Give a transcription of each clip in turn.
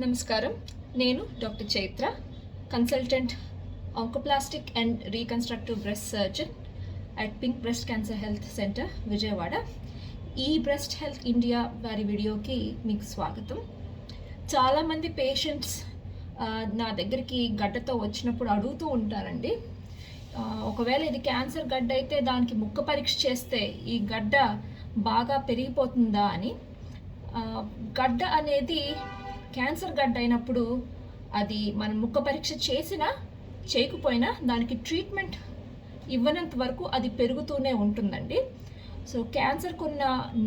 నమస్కారం. నేను doctor Chaitra consultant oncoplastic and reconstructive breast surgeon at Pink breast cancer health centre Vijayawada. ఈ breast health India వారి వీడియోకి మీకు స్వాగతం. చాలామంది పేషెంట్స్ నా దగ్గరికి గడ్డతో వచ్చినప్పుడు అడుగుతూ ఉంటారండి. ఒకవేళ ఇది క్యాన్సర్ గడ్డ అయితే దానికి ముక్క పరీక్ష చేస్తే ఈ గడ్డ బాగా పెరిగిపోతుందా అని. గడ్డ అనేది క్యాన్సర్ గడ్డ అయినప్పుడు అది మనం ముక్క పరీక్ష చేసినా చేయకపోయినా దానికి ట్రీట్మెంట్ ఇవ్వనంత వరకు అది పెరుగుతూనే ఉంటుందండి. సో క్యాన్సర్కున్న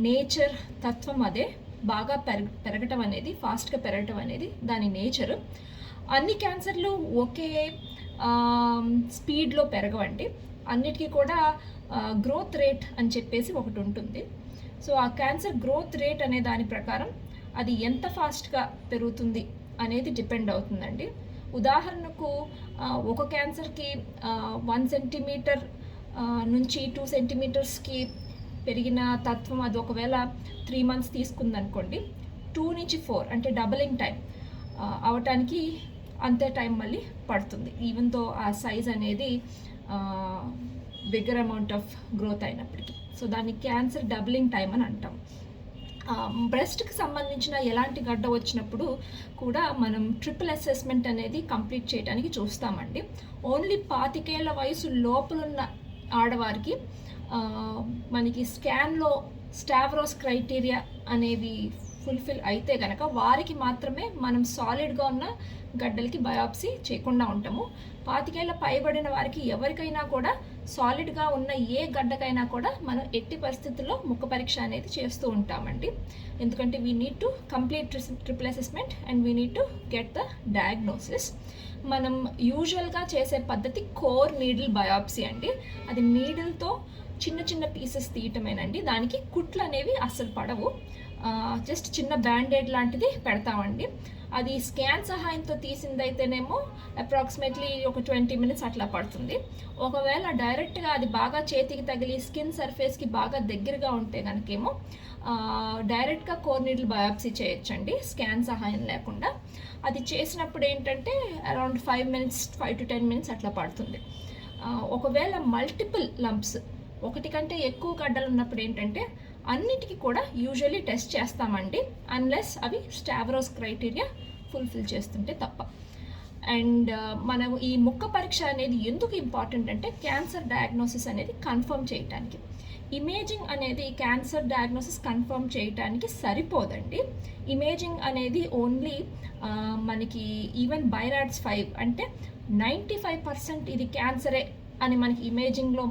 నేచర్ తత్వం అదే. బాగా పెరగ పెరగటం అనేది ఫాస్ట్గా పెరగటం అనేది దాని నేచర్. అన్ని క్యాన్సర్లు ఒకే స్పీడ్లో పెరగవండి. అన్నిటికీ కూడా గ్రోత్ రేట్ అని చెప్పేసి ఒకటి ఉంటుంది. సో ఆ క్యాన్సర్ గ్రోత్ రేట్ అనే దాని ప్రకారం అది ఎంత ఫాస్ట్గా పెరుగుతుంది అనేది డిపెండ్ అవుతుందండి. ఉదాహరణకు ఒక క్యాన్సర్కి వన్ సెంటీమీటర్ నుంచి టూ సెంటీమీటర్స్కి పెరిగిన తత్వం అది ఒకవేళ త్రీ మంత్స్ తీసుకుందనుకోండి టూ నుంచి ఫోర్ అంటే డబలింగ్ టైం అవటానికి అంతే టైం మళ్ళీ పడుతుంది. ఈవెన్తో ఆ సైజ్ అనేది బిగ్గర్ అమౌంట్ ఆఫ్ గ్రోత్ అయినప్పటికీ. సో దాన్ని క్యాన్సర్ డబలింగ్ టైం అని అంటాం. బ్రెస్ట్కి సంబంధించిన ఎలాంటి గడ్డ వచ్చినప్పుడు కూడా మనం ట్రిపుల్ అసెస్మెంట్ అనేది కంప్లీట్ చేయడానికి చూస్తామండి. ఓన్లీ పాతికేళ్ళ వయసు లోపలున్న ఆడవారికి మనకి స్కాన్లో స్టావరోస్ క్రైటీరియా అనేవి ఫుల్ఫిల్ అయితే కనుక వారికి మాత్రమే మనం సాలిడ్గా ఉన్న గడ్డలకి బయాప్సీ చేయకుండా ఉంటాము. పాతికేళ్ళ పైబడిన వారికి ఎవరికైనా కూడా సాలిడ్గా ఉన్న ఏ గడ్డకైనా కూడా మనం ఎట్టి పరిస్థితుల్లో ముఖ పరీక్ష అనేది చేస్తూ ఉంటామండి. ఎందుకంటే we need to complete triple assessment and we need to get the diagnosis మనం యూజువల్గా చేసే పద్ధతి కోర్ నీడిల్ బయాప్సీ అండి. అది నీడిల్తో చిన్న చిన్న పీసెస్ తీయటమేనండి. దానికి కుట్లు అనేవి అస్సలు పడవు. జస్ట్ చిన్న బ్యాండేడ్ లాంటిది పెడతామండి. అది స్కాన్ సహాయంతో తీసిందైతేనేమో అప్రాక్సిమేట్లీ ఒక ట్వంటీ మినిట్స్ అట్లా పడుతుంది. ఒకవేళ డైరెక్ట్గా అది బాగా చేతికి తగిలి స్కిన్ సర్ఫేస్కి బాగా దగ్గరగా ఉంటే కనుకేమో డైరెక్ట్గా కోర్నిడల్ బయాప్సీ చేయొచ్చండి స్కాన్ సహాయం లేకుండా. అది చేసినప్పుడు ఏంటంటే around five minutes five to ten minutes అట్లా పడుతుంది. ఒకవేళ మల్టిపుల్ లంప్స్ ఒకటి కంటే ఎక్కువ గడ్డలు ఉన్నప్పుడు ఏంటంటే అన్నిటికీ కూడా యూజువల్లీ టెస్ట్ చేస్తామండి అన్లెస్ అవి స్టావరోస్ క్రైటీరియా ఫుల్ఫిల్ చేస్తుంటే తప్ప. అండ్ uh, మనం ఈ ముక్క పరీక్ష అనేది ఎందుకు ఇంపార్టెంట్ అంటే క్యాన్సర్ డయాగ్నోసిస్ అనేది కన్ఫర్మ్ చేయటానికి. ఇమేజింగ్ అనేది క్యాన్సర్ డయాగ్నోసిస్ కన్ఫర్మ్ చేయటానికి సరిపోదండి. ఇమేజింగ్ అనేది ఓన్లీ uh, మనకి ఈవెన్ బైరాడ్స్ ఫైవ్ అంటే నైంటీ ఫైవ్ పర్సెంట్ ఇది క్యాన్సరే అని మనకి ఇమేజింగ్లో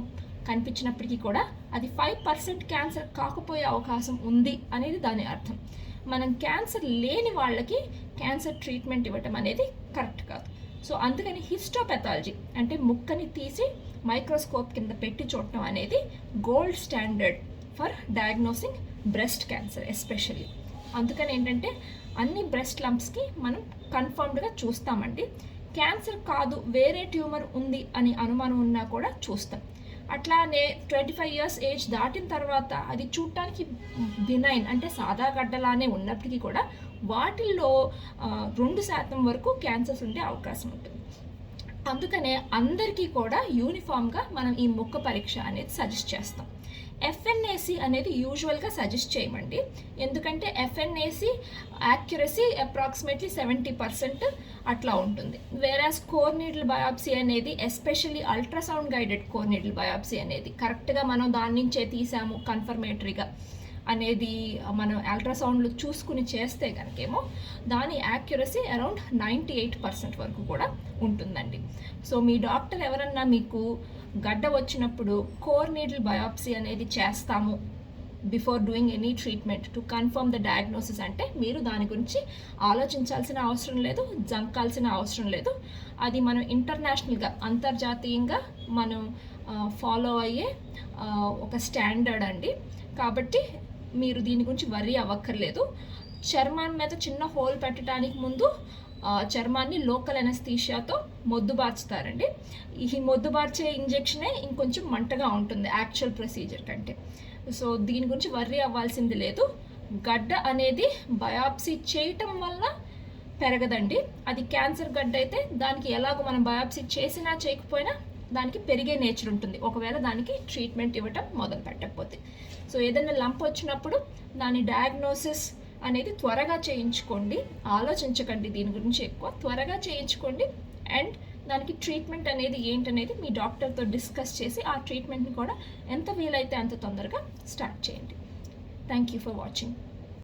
కనిపించినప్పటికీ కూడా అది ఫైవ్ పర్సెంట్ క్యాన్సర్ కాకపోయే అవకాశం ఉంది అనేది దాని అర్థం. మనం క్యాన్సర్ లేని వాళ్ళకి క్యాన్సర్ ట్రీట్మెంట్ ఇవ్వటం అనేది కరెక్ట్ కాదు. సో అందుకని హిస్టోపెథాలజీ అంటే ముక్కని తీసి మైక్రోస్కోప్ కింద పెట్టి చూడటం అనేది gold standard for diagnosing breast cancer especially అందుకని ఏంటంటే అన్ని బ్రెస్ట్ లంప్స్కి మనం కన్ఫర్మ్డ్గా చూస్తామండి. క్యాన్సర్ కాదు వేరే ట్యూమర్ ఉంది అని అనుమానం ఉన్నా కూడా చూస్తాం. అట్లానే ట్వంటీ ఫైవ్ ఇయర్స్ ఏజ్ దాటిన తర్వాత అది చూడటానికి బినైన్ అంటే సాదా గడ్డలానే ఉన్నప్పటికీ కూడా వాటిల్లో రెండు శాతం వరకు క్యాన్సర్స్ ఉండే అవకాశం ఉంటుంది. అందుకనే అందరికీ కూడా యూనిఫామ్గా మనం ఈ ముక్క పరీక్ష అనేది సజెస్ట్ చేస్తాం. ఎఫ్ఎన్ఏసి అనేది యూజువల్గా సజెస్ట్ చేయమండి. ఎందుకంటే FNAC accuracy approximately seventy percent అట్లా ఉంటుంది. వేరాస్ కోర్ నీడిల్ బయాప్సీ అనేది especially ultrasound guided core needle biopsy అనేది కరెక్ట్గా మనం దాని నుంచే తీసాము కన్ఫర్మేటరీగా అనేది మనం అల్ట్రాసౌండ్లు చూసుకుని చేస్తే కనుకేమో దాని accuracy around ninety eight percent వరకు కూడా ఉంటుందండి. సో మీ డాక్టర్ ఎవరన్నా మీకు గడ్డ వచ్చినప్పుడు కోర్ నీడిల్ బయాప్సీ అనేది చేస్తాము before doing any treatment to confirm the diagnosis అంటే మీరు దాని గురించి ఆలోచించాల్సిన అవసరం లేదు జంకాల్సిన అవసరం లేదు. అది మనం ఇంటర్నేషనల్గా అంతర్జాతీయంగా మనం ఫాలో అయ్యే ఒక స్టాండర్డ్ అండి. కాబట్టి మీరు దీని గురించి వర్రీ అవ్వక్కర్లేదు. చర్మం మీద చిన్న హోల్ పెట్టడానికి ముందు చర్మాన్ని లోకల్ ఎనస్థీషియాతో మొద్దుబార్చుతారండి ఈ మొద్దుబార్చే ఇంజెక్షనే ఇంకొంచెం మంటగా ఉంటుంది యాక్చువల్ ప్రొసీజర్ కంటే. సో దీని గురించి వర్రీ అవ్వాల్సింది లేదు. గడ్డ అనేది బయాప్సీ చేయటం వల్ల పెరగదండి. అది క్యాన్సర్ గడ్డ అయితే దానికి ఎలాగో మనం బయాప్సీ చేసినా చేయకపోయినా దానికి పెరిగే నేచర్ ఉంటుంది. ఒకవేళ దానికి ట్రీట్మెంట్ ఇవ్వటం మొదలు పెట్టకపోతే. సో ఏదైనా లంప్ వచ్చినప్పుడు దాని డయాగ్నోసిస్ అనేది త్వరగా చేయించుకోండి. ఆలోచించకండి దీని గురించి ఎక్కువ. త్వరగా చేయించుకోండి. అండ్ దానికి ట్రీట్మెంట్ అనేది ఏంటనేది మీ డాక్టర్తో డిస్కస్ చేసి ఆ ట్రీట్మెంట్ని కూడా ఎంత వీలైతే అంత తొందరగా స్టార్ట్ చేయండి. Thank you for watching